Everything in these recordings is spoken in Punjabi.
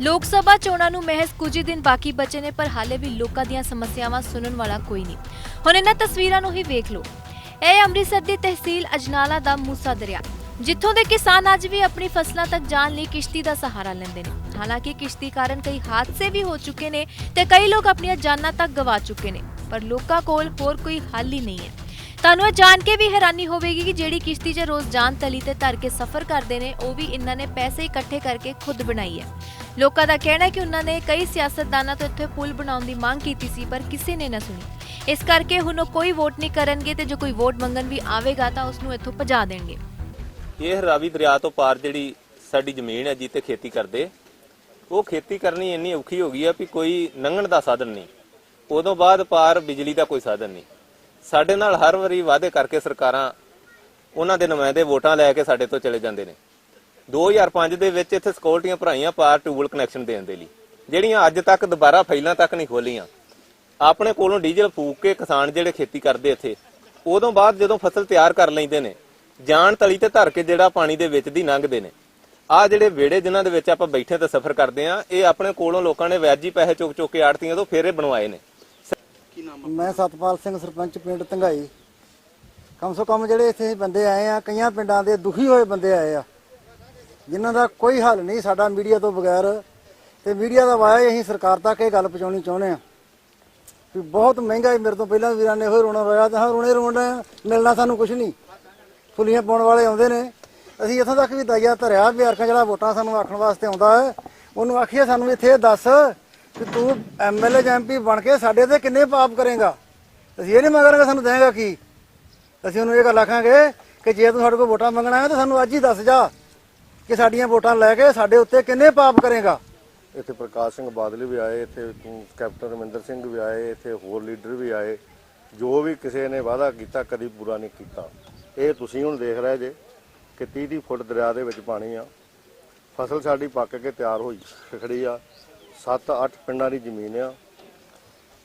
ਲੋਕ ਸਭਾ ਚੋਣਾਂ ਨੂੰ ਮਹਿਜ਼ ਕੁਝ ਹੀ ਦਿਨ ਬਾਕੀ ਬਚੇ ਨੇ, ਪਰ ਹਾਲੇ ਵੀ ਲੋਕਾਂ ਦੀਆਂ ਸਮੱਸਿਆਵਾਂ ਸੁਣਨ ਵਾਲਾ ਕੋਈ ਨਹੀਂ। ਹੁਣ ਇਹਨਾਂ ਤਸਵੀਰਾਂ ਨੂੰ ਹੀ ਵੇਖ ਲਓ। ਇਹ ਅੰਮ੍ਰਿਤਸਰ ਦੀ ਤਹਿਸੀਲ ਅਜਨਾਲਾ ਦਾ ਮੂਸਾ ਦਰਿਆ, ਜਿੱਥੋਂ ਦੇ ਕਿਸਾਨ ਅੱਜ ਵੀ ਆਪਣੀ ਫਸਲਾਂ ਤੱਕ ਜਾਣ ਲਈ ਕਿਸ਼ਤੀ ਦਾ ਸਹਾਰਾ ਲੈਂਦੇ ਨੇ। ਹਾਲਾਂਕਿ ਕਿਸ਼ਤੀ ਕਾਰਨ ਕਈ ਹਾਦਸੇ ਵੀ ਹੋ ਚੁੱਕੇ ਨੇ ਤੇ ਕਈ ਲੋਕ ਆਪਣੀਆਂ ਜਾਨਾਂ ਤੱਕ ਗਵਾ ਚੁੱਕੇ ਨੇ, ਪਰ ਲੋਕਾਂ ਕੋਲ ਹੋਰ ਕੋਈ ਹੱਲ ਹੀ ਨਹੀਂ ਹੈ। ਤੁਹਾਨੂੰ ਇਹ ਜਾਣ ਕੇ ਵੀ ਹੈਰਾਨੀ ਹੋਵੇਗੀ ਕਿ ਜਿਹੜੀ ਕਿਸ਼ਤੀ 'ਚ ਰੋਜ਼ ਜਾਨ ਤਲੀ ਤੇ ਧਰ ਕੇ ਸਫ਼ਰ ਕਰਦੇ ਨੇ, ਉਹ ਵੀ ਇਹਨਾਂ ਨੇ ਪੈਸੇ ਇਕੱਠੇ ਕਰਕੇ ਖੁਦ ਬਣਾਈ ਹੈ। ਲੋਕਾਂ ਦਾ ਕਹਿਣਾ ਹੈ ਕਿ ਉਹਨਾਂ ਨੇ ਕਈ ਸਿਆਸਤਦਾਨਾਂ ਤੋਂ ਇੱਥੇ ਪੁਲ ਬਣਾਉਣ ਦੀ ਮੰਗ ਕੀਤੀ ਸੀ, ਪਰ ਕਿਸੇ ਨੇ ਨਾ ਸੁਣੀ। ਇਸ ਕਰਕੇ ਹੁਣ ਉਹ ਕੋਈ ਵੋਟ ਨਹੀਂ ਕਰਨਗੇ ਤੇ ਜੇ ਕੋਈ ਵੋਟ ਮੰਗਣ ਵੀ ਆਵੇਗਾ ਤਾਂ ਉਸ ਨੂੰ ਇੱਥੋਂ ਭਜਾ ਦੇਣਗੇ। ਇਹ ਰਾਵੀ ਦਰਿਆ ਤੋਂ ਪਾਰ ਜਿਹੜੀ ਸਾਡੀ ਜ਼ਮੀਨ ਹੈ ਜਿੱਥੇ ਖੇਤੀ ਕਰਦੇ। ਉਹ ਖੇਤੀ ਕਰਨੀ ਇੰਨੀ ਔਖੀ ਹੋ ਗਈ ਆ ਵੀ ਕੋਈ ਲੰਘਣ ਦਾ ਸਾਧਨ ਨਹੀਂ। ਉਦੋਂ ਬਾਅਦ ਪਾਰ ਬਿਜਲੀ ਦਾ ਕੋਈ ਸਾਧਨ ਨਹੀਂ। ਸਾਡੇ ਨਾਲ ਹਰ ਵਾਰੀ ਵਾਅਦੇ ਕਰਕੇ ਸਰਕਾਰਾਂ ਉਹਨਾਂ ਦੇ ਨੁਮਾਇੰਦੇ ਵੋਟਾਂ ਲੈ ਕੇ ਸਾਡੇ ਤੋਂ ਚਲੇ ਜਾਂਦੇ ਨੇ। 2005 ਦੇ ਵਿੱਚ ਇੱਥੇ ਸਕਿਉਰਟੀਆਂ ਭਰਾਈਆਂ ਪਾਰ ਟਿਊਬਲ ਕਨੈਕਸ਼ਨ ਦੇਣ ਦੇ ਲਈ। ਜਿਹੜੀਆਂ ਅੱਜ ਤੱਕ ਦੁਬਾਰਾ ਫਾਈਲਾਂ ਤੱਕ ਨਹੀਂ ਖੋਲੀਆਂ ਆਪਣੇ ਕੋਲੋਂ ਡੀਜ਼ਲ ਫੂਕ ਕੇ ਕਿਸਾਨ ਜਿਹੜੇ ਖੇਤੀ ਕਰਦੇ ਇੱਥੇ ਉਦੋਂ ਬਾਅਦ ਜਦੋਂ ਫਸਲ ਤਿਆਰ ਕਰ ਲੈਂਦੇ ਨੇ ਜਾਨ ਤਲੀ ਤੇ ਧਰ ਕੇ ਜਿਹੜਾ ਪਾਣੀ ਦੇ ਵਿੱਚ ਦੀ ਲੰਘਦੇ ਨੇ। ਆ ਜਿਹੜੇ ਵਿਹੜੇ ਜਿਨ੍ਹਾਂ ਦੇ ਵਿੱਚ ਆਪਾਂ ਬੈਠੇ ਤੇ ਸਫ਼ਰ ਕਰਦੇ ਆ ਇਹ ਆਪਣੇ ਕੋਲੋਂ ਲੋਕਾਂ ਨੇ ਵਿਆਜੀ ਪੈਸੇ ਚੁੱਕ ਚੁੱਕ ਕੇ ਆੜਤੀਆਂ ਤੋਂ ਫੇਰੇ ਬਣਵਾਏ ਨੇ। ਮੈਂ ਸਤਪਾਲ ਸਿੰਘ ਸਰਪੰਚ ਪਿੰਡ ਧੰਗਾਈ। ਕਮ ਸੋ ਕਮ ਜਿਹੜੇ ਇੱਥੇ ਬੰਦੇ ਆਏ ਆ ਕਈਆਂ ਪਿੰਡਾਂ ਦੇ ਦੁਖੀ ਹੋਏ ਬੰਦੇ ਆਏ ਆ। ਜਿਨ੍ਹਾਂ ਦਾ ਕੋਈ ਹੱਲ ਨਹੀਂ ਸਾਡਾ ਮੀਡੀਆ ਤੋਂ ਬਗੈਰ, ਤੇ ਮੀਡੀਆ ਦਾ ਵਾਇਆ ਅਸੀਂ ਸਰਕਾਰ ਤੱਕ ਇਹ ਗੱਲ ਪਹੁੰਚਾਉਣੀ ਚਾਹੁੰਦੇ ਆ ਵੀ ਬਹੁਤ ਮਹਿੰਗਾ ਹੈ ਮੇਰੇ ਤੋਂ ਪਹਿਲਾਂ ਵੀਰਾਂ ਨੇ ਹੋਏ ਰੋਣਾ ਰੋਇਆ ਤਾਂ ਰੋਣੇ ਰੋਣਾ ਮਿਲਣਾ ਸਾਨੂੰ ਕੁਝ ਨਹੀਂ। ਫੁੱਲੀਆਂ ਪਾਉਣ ਵਾਲੇ ਆਉਂਦੇ ਨੇ। ਅਸੀਂ ਇੱਥੋਂ ਤੱਕ ਵੀ ਦਾਈਆ ਧਰਿਆ ਵੀ ਜਿਹੜਾ ਵੋਟਾਂ ਸਾਨੂੰ ਆਖਣ ਵਾਸਤੇ ਆਉਂਦਾ ਹੈ, ਉਹਨੂੰ ਆਖੀਏ ਸਾਨੂੰ ਇੱਥੇ ਦੱਸ ਕਿ ਤੂੰ ਐਮਐਲਏ ਜਾਂ ਐਮਪੀ ਬਣ ਕੇ ਸਾਡੇ ਤੇ ਕਿੰਨੇ ਪਾਪ ਕਰੇਗਾ। ਅਸੀਂ ਇਹ ਨਹੀਂ ਮੰਗਾਂਗੇ ਸਾਨੂੰ ਦੇਂਗਾ ਕੀ। ਅਸੀਂ ਉਹਨੂੰ ਇਹ ਗੱਲ ਆਖਾਂਗੇ ਕਿ ਜੇ ਤੂੰ ਸਾਡੇ ਕੋਲ ਵੋਟਾਂ ਮੰਗਣਾ ਹੈ ਤਾਂ ਸਾਨੂੰ ਅੱਜ ਹੀ ਦੱਸ ਜਾ। ਕਿ ਸਾਡੀਆਂ ਵੋਟਾਂ ਲੈ ਕੇ ਸਾਡੇ ਉੱਤੇ ਕਿੰਨੇ ਪਾਪ ਕਰੇਗਾ? ਇੱਥੇ ਪ੍ਰਕਾਸ਼ ਸਿੰਘ ਬਾਦਲ ਵੀ ਆਏ, ਇੱਥੇ ਕੈਪਟਨ ਰਮਿੰਦਰ ਸਿੰਘ ਵੀ ਆਏ, ਇੱਥੇ ਹੋਰ ਲੀਡਰ ਵੀ ਆਏ। ਜੋ ਵੀ ਕਿਸੇ ਨੇ ਵਾਅਦਾ ਕੀਤਾ, ਕਦੀ ਪੂਰਾ ਨਹੀਂ ਕੀਤਾ। ਇਹ ਤੁਸੀਂ ਹੁਣ ਦੇਖ ਰਹੇ ਜੇ ਕਿ 30 30 ਫੁੱਟ ਦਰਿਆ ਦੇ ਵਿੱਚ ਪਾਣੀ ਆ। ਫਸਲ ਸਾਡੀ ਪੱਕ ਕੇ ਤਿਆਰ ਹੋਈ ਖੜੀ ਆ। 7-8 ਪਿੰਡਾਂ ਦੀ ਜ਼ਮੀਨ ਆ।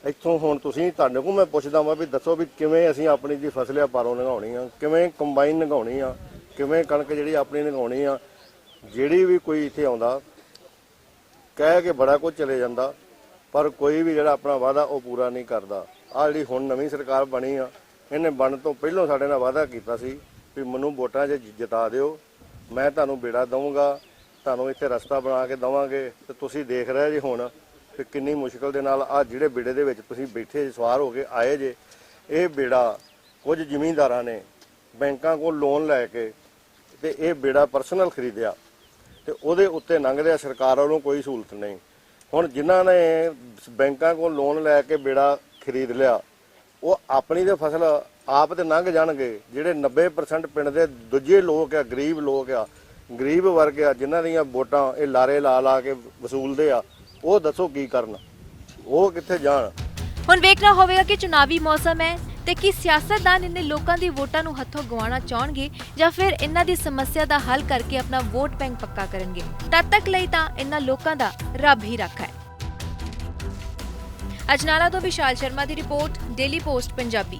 ਇੱਥੋਂ ਹੁਣ ਤੁਸੀਂ, ਤੁਹਾਡੇ ਕੋਲ ਮੈਂ ਪੁੱਛਦਾ ਵਾਂ ਵੀ ਦੱਸੋ ਵੀ ਕਿਵੇਂ ਅਸੀਂ ਆਪਣੀ ਜੀ ਫਸਲ ਆ ਪਾਰੋਂ ਲਗਾਉਣੀ ਆ, ਕਿਵੇਂ ਕੰਬਾਈਨ ਲਗਾਉਣੀ ਆ, ਕਿਵੇਂ ਕਣਕ ਜਿਹੜੀ ਆਪਣੀ ਲੰਘਾਉਣੀ ਆ ਜਿਹੜੀ ਵੀ ਕੋਈ ਇੱਥੇ ਆਉਂਦਾ, ਕਹਿ ਕੇ ਬੜਾ ਕੁਝ ਚਲੇ ਜਾਂਦਾ, ਪਰ ਕੋਈ ਵੀ ਜਿਹੜਾ ਆਪਣਾ ਵਾਅਦਾ ਉਹ ਪੂਰਾ ਨਹੀਂ ਕਰਦਾ। ਆ ਜਿਹੜੀ ਹੁਣ ਨਵੀਂ ਸਰਕਾਰ ਬਣੀ ਆ, ਇਹਨੇ ਬਣਨ ਤੋਂ ਪਹਿਲਾਂ ਸਾਡੇ ਨਾਲ ਵਾਅਦਾ ਕੀਤਾ ਸੀ ਵੀ ਮੈਨੂੰ ਵੋਟਾਂ 'ਚ ਜਿਤਾ ਦਿਓ। ਮੈਂ ਤੁਹਾਨੂੰ ਬੇੜਾ ਦਵਾਂਗਾ ਤੁਹਾਨੂੰ ਇੱਥੇ ਰਸਤਾ ਬਣਾ ਕੇ ਦਵਾਂਗੇ। ਤੇ ਤੁਸੀਂ ਦੇਖ ਰਹੇ ਜੀ ਹੁਣ ਕਿ ਕਿੰਨੀ ਮੁਸ਼ਕਲ ਦੇ ਨਾਲ ਆ ਜਿਹੜੇ ਬੇੜੇ ਦੇ ਵਿੱਚ ਤੁਸੀਂ ਬੈਠੇ ਸਵਾਰ ਹੋ ਕੇ ਆਏ ਜੇ, ਇਹ ਬੇੜਾ ਕੁਝ ਜ਼ਿਮੀਂਦਾਰਾਂ ਨੇ ਬੈਂਕਾਂ ਕੋਲ ਲੋਨ ਲੈ ਕੇ ਤੇ ਇਹ ਬੇੜਾ ਪਰਸਨਲ ਖਰੀਦਿਆ। ਤੇ ਉਹਦੇ ਉੱਤੇ ਲੰਘਦਿਆ ਸਰਕਾਰ ਵੱਲੋਂ ਕੋਈ ਸਹੂਲਤ ਨਹੀਂ। ਹੁਣ ਜਿਨ੍ਹਾਂ ਨੇ ਬੈਂਕਾਂ ਕੋਲ ਲੋਨ ਲੈ ਕੇ ਬੇੜਾ ਖਰੀਦ ਲਿਆ, ਉਹ ਆਪਣੀ ਤੇ ਫਸਲ ਆਪ ਤੇ ਲੰਘ ਜਾਣਗੇ, ਜਿਹੜੇ 90% ਪਿੰਡ ਦੇ ਦੂਜੇ ਲੋਕ ਆ, ਗਰੀਬ ਲੋਕ ਆ, ਗਰੀਬ ਵਰਗ ਆ, ਜਿਨ੍ਹਾਂ ਦੀਆਂ ਵੋਟਾਂ ਇਹ ਲਾਰੇ ਲਾ ਲਾ ਕੇ ਵਸੂਲਦੇ ਆ, ਉਹ ਦੱਸੋ ਕੀ ਕਰਨ? ਉਹ ਕਿੱਥੇ ਜਾਣ? ਹੁਣ ਵੇਖਣਾ ਹੋਵੇਗਾ ਕਿ ਚੁਣਾਵੀ ਮੌਸਮ ਹੈ। ਤੇ ਕੀ ਸਿਆਸਤਦਾਨ ਇਹਨੇ ਲੋਕਾਂ ਦੀ ਵੋਟਾਂ ਨੂੰ ਹੱਥੋਂ ਗਵਾਉਣਾ ਚਾਹਣਗੇ ਜਾਂ ਫਿਰ ਇਹਨਾਂ ਦੀ ਸਮੱਸਿਆ ਦਾ ਹੱਲ ਕਰਕੇ ਆਪਣਾ ਵੋਟ ਬੈਂਕ ਪੱਕਾ ਕਰਨਗੇ? ਤਦ ਤੱਕ ਲਈ ਤਾਂ ਇਹਨਾਂ ਲੋਕਾਂ ਦਾ ਰੱਬ ਹੀ ਰੱਖਾ ਹੈ। ਅਜਨਾਲਾ ਤੋਂ ਵਿਸ਼ਾਲ ਸ਼ਰਮਾ ਦੀ report, daily post, Punjabi.